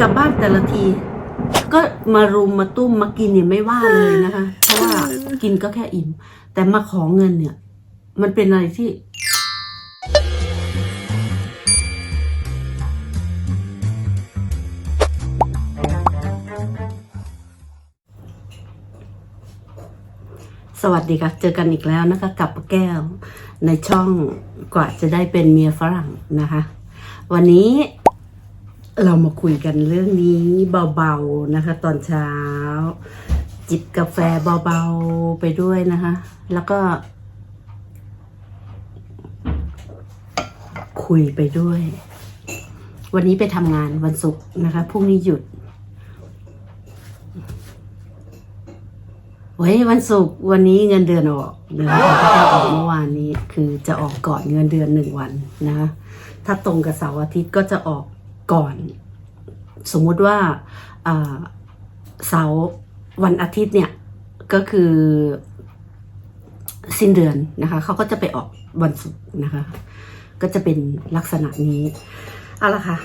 กลับบ้านแต่ละที ก็มารุมมาตุ้มมากินเนี่ยไม่ว่าเลยนะคะ เพราะว่ากินก็แค่อิ่ม แต่มาขอเงินเนี่ย มันเป็นอะไรที่สวัสดีค่ะเจอกันอีกแล้วนะคะกับแก้วในช่องกว่าจะได้เป็นเมียฝรั่งนะคะ วันนี้ เรามาคุยกันเรื่องนี้เบาๆนะคะ ตอนเช้า จิบกาแฟเบาๆไปด้วยนะคะ แล้วก็ คุยไปด้วย วันนี้ไปทำงานวันศุกร์นะคะพรุ่งนี้หยุดไว้ยวันศุกร์วันนี้เงินเดือนออกนะคะก็จะออกเมื่อวานนี้คือจะออกก่อนเงินเดือนหนึ่งวันนะ ถ้าตรงกับเสาร์อาทิตย์ก็จะออก ก่อน สมมุติว่าเสาร์วันอาทิตย์เนี่ยก็คือสิ้นเดือนนะคะเขาก็จะไปออกวันศุกร์นะคะ ก็จะเป็นลักษณะนี้เอาละค่ะ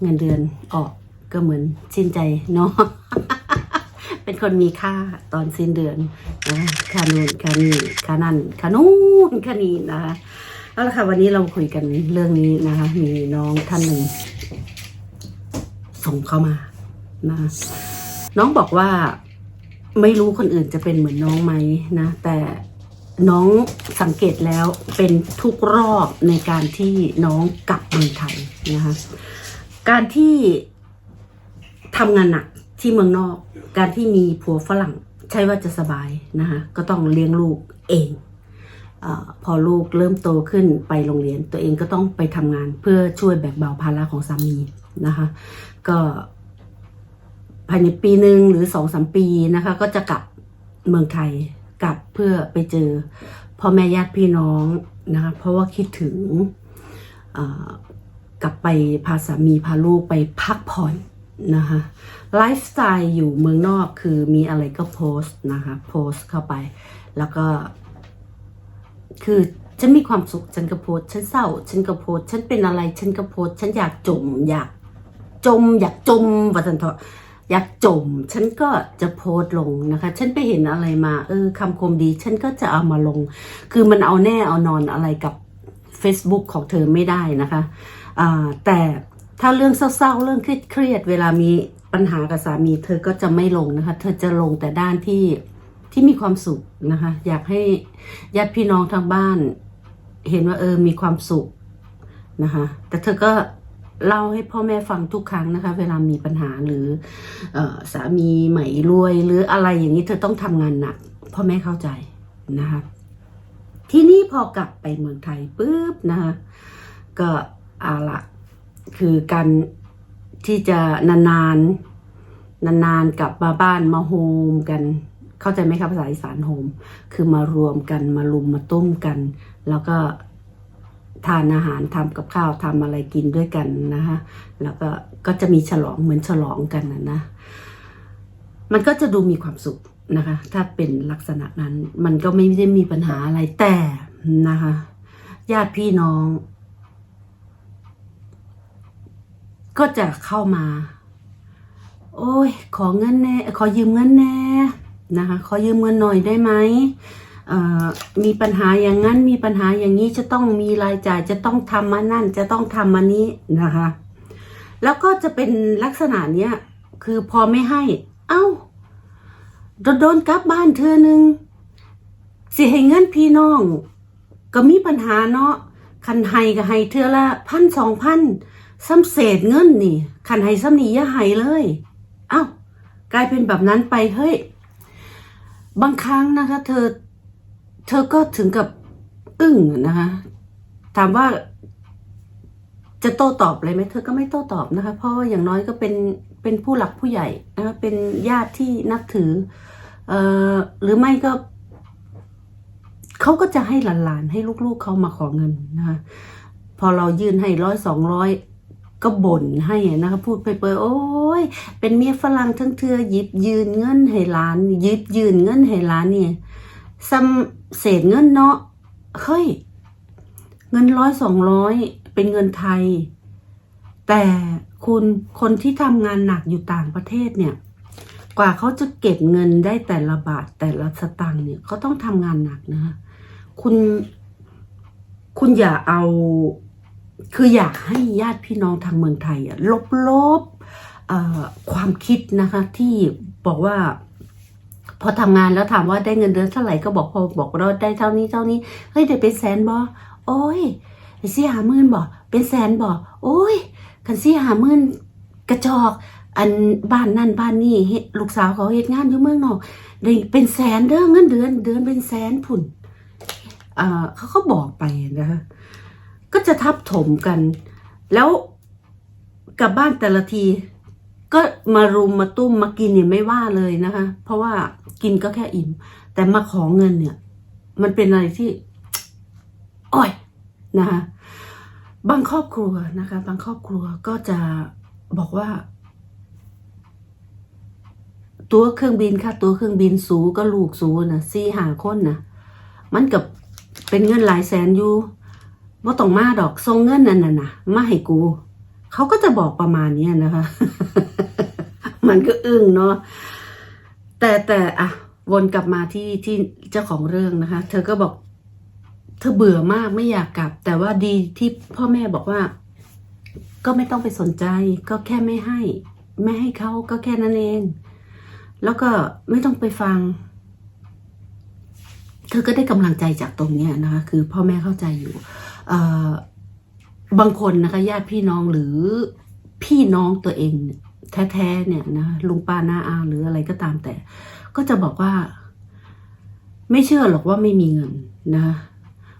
เงินเดือนออกก็เหมือนสิ้นใจเนาะเป็นคนมีค่าตอนสิ้นเดือนนะค่านู่นค่านี่ค่านั่นค่านู่นค่านี้นะคะเอาละค่ะวันนี้เราคุยกันเรื่องนี้นะคะ มีน้องท่านหนึ่ง ส่งเข้ามานะน้องบอกว่าไม่รู้คนอื่นจะเป็นเหมือนน้องไหมนะ แต่น้องสังเกตแล้วเป็นทุกรอบในการที่น้องกลับเมืองไทยนะคะการที่ทำงานหนักที่เมืองนอก การที่มีผัวฝรั่งใช่ว่าจะสบายนะคะก็ต้องเลี้ยงลูกเองอพอลูกเริ่มโตขึ้นไปโรงเรียน ตัวเองก็ต้องไปทำงานเพื่อช่วยแบ่งเบาภาระของสามีนะคะ ก็ภายในปีหนึ่งหรือสองสามปีนะคะ ก็จะกลับเมืองไทยกลับเพื่อไปเจอพ่อแม่ญาติพี่น้องนะคะเพราะว่าคิดถึงกลับไปพาสามีพาลูกไปพักผ่อนนะคะไลฟ์สไตล์อยู่เมืองนอกคือมีอะไรก็โพสต์นะคะโพสต์เข้าไป แล้วก็ คือฉันมีความสุขฉันก็โพสต์ฉันเศร้า ฉันก็โพสต์ฉันเป็นอะไร ฉันก็โพสต์ฉันอยากจมอยาก จม อยากจมวัตันเถอะอยากจม ฉันก็จะโพสต์ลงนะคะ ฉันไปเห็นอะไรมา เออคำคมดี ฉันก็จะเอามาลง คือมันเอาแน่เอานอนอะไรกับ Facebook ของเธอไม่ได้นะคะอ่าแต่ถ้าเรื่องเศร้าๆ เรื่องเครียดเวลามีปัญหากับสามี เธอก็จะไม่ลงนะคะ เธอจะลงแต่ด้านที่ที่มีความสุขนะคะ อยากให้ญาติพี่น้องทางบ้าน เห็นว่าเออมีความสุขนะคะ แต่เธอก็ เล่าให้พ่อแม่ฟังทุกครั้งนะคะ เวลามีปัญหาหรืออสามีใหม่รวย หรืออะไรอย่างนี้เธอต้องทำงานหนักพ่อแม่เข้าใจนะคะที่นี่พอกลับไปเมืองไทยปุ๊บนะคะก็อาละคือการที่จะนานๆนานๆกลับมาบ้านมาโฮมกันเข้าใจไหมครับภาษาอีสานโฮม คือมารวมกันมาลุมมาตุ้มกัน แล้วก็ ทานอาหารทำกับข้าวทำอะไรกินด้วยกันนะคะแล้วก็ก็จะมีฉลองเหมือนฉลองกันนะนะมันก็จะดูมีความสุขนะคะ ถ้าเป็นลักษณะนั้นมันก็ไม่ได้มีปัญหาอะไรแต่นะคะญาติพี่น้อง ก็จะเข้ามา โอ้ย ขอเงินแน่ ขอยืมเงินแน่นะคะ ขอยืมเงินหน่อยได้ไหม มีปัญหาอย่างนั้นมีปัญหาอย่างนี้จะต้องมีรายจ่ายจะต้องทำมานั่นจะต้องทำมานี้นะคะ แล้วก็จะเป็นลักษณะเนี้ยคือพอไม่ให้ เอ้าโดนกลับบ้านเธอหนึ่งสิให้เงินพี่น้อง ก็มีปัญหาเนาะคันให้ก็ให้เธอละพันสองพันซ้ำเศษเงินนี่คันให้ซ้ำนี่ย่าให้เลย เอ้ากลายเป็นแบบนั้นไปเฮ้ยบางครั้งนะคะ เธอ เธอก็ถึงกับอึ้งนะคะถามว่าจะโต้ตอบอะไรไหมเธอก็ไม่โต้ตอบนะคะ เพราะว่าอย่างน้อยก็เป็นเป็นผู้หลักผู้ใหญ่นะคะเป็นญาติที่นับถือเอ่อหรือไม่ก็เขาก็จะให้หลานๆให้ลูกๆเขามาขอเงินนะคะพอเรายื่นให้ร้อยสองร้อยก็บ่นให้นะคะพูดไปเปยโอ้ยเป็นเมียฝรั่งทั้งเธอหยิบยืนเงินให้หลานหยิบยืนเงินให้หลานเนี่ยซ้ำ เศษเงินเนาะเฮ้ย เงินร้อยสองร้อยเป็นเงินไทย แต่คุณคนที่ทำงานหนักอยู่ต่างประเทศเนี่ย กว่าเขาจะเก็บเงินได้แต่ละบาทแต่ละสตางค์เนี่ยเขาต้องทำงานหนักนะคุณคุณอย่าเอาคืออยากให้ญาติพี่น้องทางเมืองไทยอะลบลบเอ่ความคิดนะคะที่บอกว่า พอทำงานแล้วถามว่าได้เงินเดือนเท่าไหร่ก็บอกพอบอกเราได้เท่านี้เท่านี้เฮ้ยได้เป็นแสนบอโอ้ยสี่หาหมื่นบ่เป็นแสนบ่โอ้ยกันสี่หาหมื่นกระจอก อันบ้านนั่นบ้านนี่เฮ็ดลูกสาวเขาเฮ็ดงานอยู่เมืองนอกได้เป็นแสนเด้อเงินเดือนเดือนเป็นแสนผุ่นอ่าเขาก็บอกไปนะคะก็จะทับถมกัน แล้วกลับบ้านแต่ละที ก็มารุมมาตุ้มมากินเนี่ยไม่ว่าเลยนะคะ เพราะว่ากินก็แค่อิ่ม แต่มาขอเงินเนี่ย มันเป็นอะไรที่อ้อยนะคะบางครอบครัวนะคะ บางครอบครัวก็จะบอกว่า ตัวเครื่องบินค่ะ ตัวเครื่องบินสูก็ลูกสูนะสี่หาคนนะมันกับเป็นเงินหลายแสนอยู่ว่าต้องมาดอกทรงเงินนั่นน่ะนะมาให้กู เขาก็จะบอกประมาณนี้นะคะ มันก็อึ้งเนาะแต่แต่อะวนกลับมาที่ที่เจ้าของเรื่องนะคะ เธอก็บอก เธอเบื่อมากไม่อยากกลับ แต่ว่าดีที่พ่อแม่บอกว่า ก็ไม่ต้องไปสนใจ ก็แค่ไม่ให้ ไม่ให้เขาก็แค่นั้นเอง แล้วก็ไม่ต้องไปฟัง เธอก็ได้กำลังใจจากตรงเนี้ยนะคะ คือพ่อแม่เข้าใจอยู่บางคนนะคะญาติพี่น้องหรือพี่น้องตัวเองเนี่ย แท้ๆเนี่ยนะลุงป้าน้าอาหรืออะไรก็ตามแต่ ก็จะบอกว่า ไม่เชื่อหรอกว่าไม่มีเงินนะ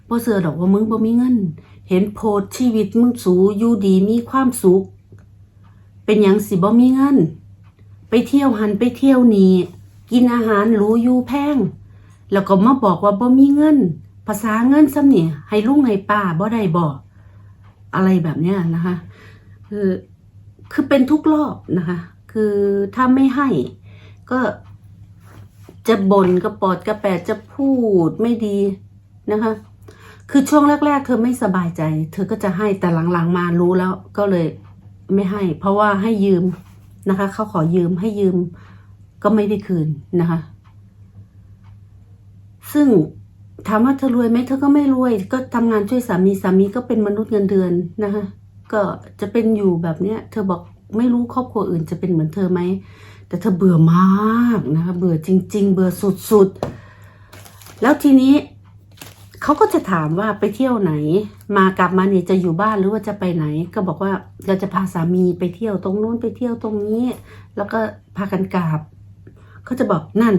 เพราะเสือดอกว่ามึงบ่มีเงิน เห็นโพสชีวิตมึงสูอยู่ดีมีความสุข เป็นหยังสิบ่มีเงิน ไปเที่ยวหันไปเที่ยวนี่กินอาหารหรูอยู่แพง แล้วก็มาบอกว่าบ่มีเงิน ภาษาเงินซ้ำเนี่ยให้ลุงให้ป้าบ่ได้บ่อะไรแบบเนี้ยนะคะ คือ คือเป็นทุกรอบนะคะ คือถ้าไม่ให้ก็จะบ่นกระปอดกระแปดจะพูดไม่ดีนะคะ คือช่วงแรก ๆ เธอไม่สบายใจ เธอก็จะให้แต่หลังๆมารู้แล้วก็เลยไม่ให้ เพราะว่าให้ยืมนะคะเขาขอยืมให้ยืมก็ไม่ได้คืนนะคะ ซึ่งถามว่าเธอรวยไหมเธอก็ไม่รวย ก็ทำงานช่วยสามีสามีก็เป็นมนุษย์เงินเดือนนะคะ ก็จะเป็นอยู่แบบเนี้ย เธอบอกไม่รู้ครอบครัวอื่นจะเป็นเหมือนเธอไหม แต่เธอเบื่อมากนะคะ เบื่อจริง ๆ เบื่อสุดๆ แล้วทีนี้เขาก็จะถามว่าไปเที่ยวไหน มากลับมาเนี่ยจะอยู่บ้านหรือว่าจะไปไหน ก็บอกว่าเราจะพาสามีไปเที่ยวตรงนู้นไปเที่ยวตรงนี้ แล้วก็พากันกลับเขาจะบอกนั่น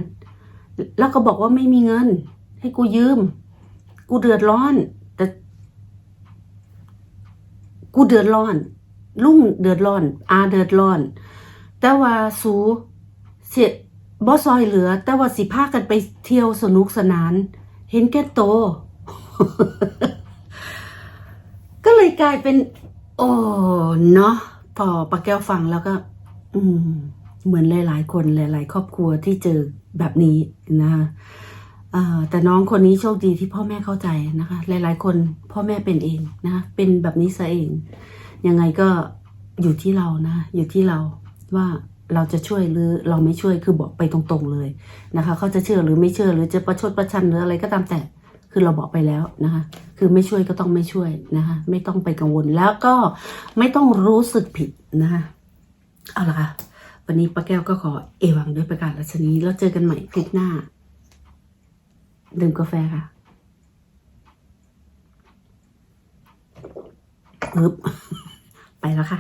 แล้วก็บอกว่าไม่มีเงิน ให้กูยืม กูเดือดร้อน กูเดือดร้อน ลุงเดือดร้อน อาเดือดร้อน แต่ว่าสูเสียบ่ซอยเหลือ แต่ว่าสิพากันไปเที่ยวสนุกสนาน เห็นแก่โต ก็เลยกลายเป็น โอ้เนาะพอปาแก้วฟังแล้วก็ อืม เหมือนหลาย ๆ คนหลาย ๆ ครอบครัวที่เจอแบบนี้นะคะ แต่น้องคนนี้โชคดีที่พ่อแม่เข้าใจนะคะ หลาย ๆ คนพ่อแม่เป็นเองนะคะเป็นแบบนี้ซะเอง ยังไงก็อยู่ที่เรานะ อยู่ที่เราว่าเราจะช่วยหรือเราไม่ช่วยคือบอกไปตรงๆเลยนะคะ เขาจะเชื่อหรือไม่เชื่อหรือจะประชดประชันหรืออะไรก็ตามแต่คือเราบอกไปแล้วนะคะ คือไม่ช่วยก็ต้องไม่ช่วยนะคะ ไม่ต้องไปกังวลแล้วก็ไม่ต้องรู้สึกผิดนะคะเอาละค่ะวันนี้ป้าแก้วก็ขอเอวังด้วยประกาศรัชนีแล้วเจอกันใหม่คลิปหน้า ดื่มกาแฟค่ะปึ๊บไปแล้วค่ะ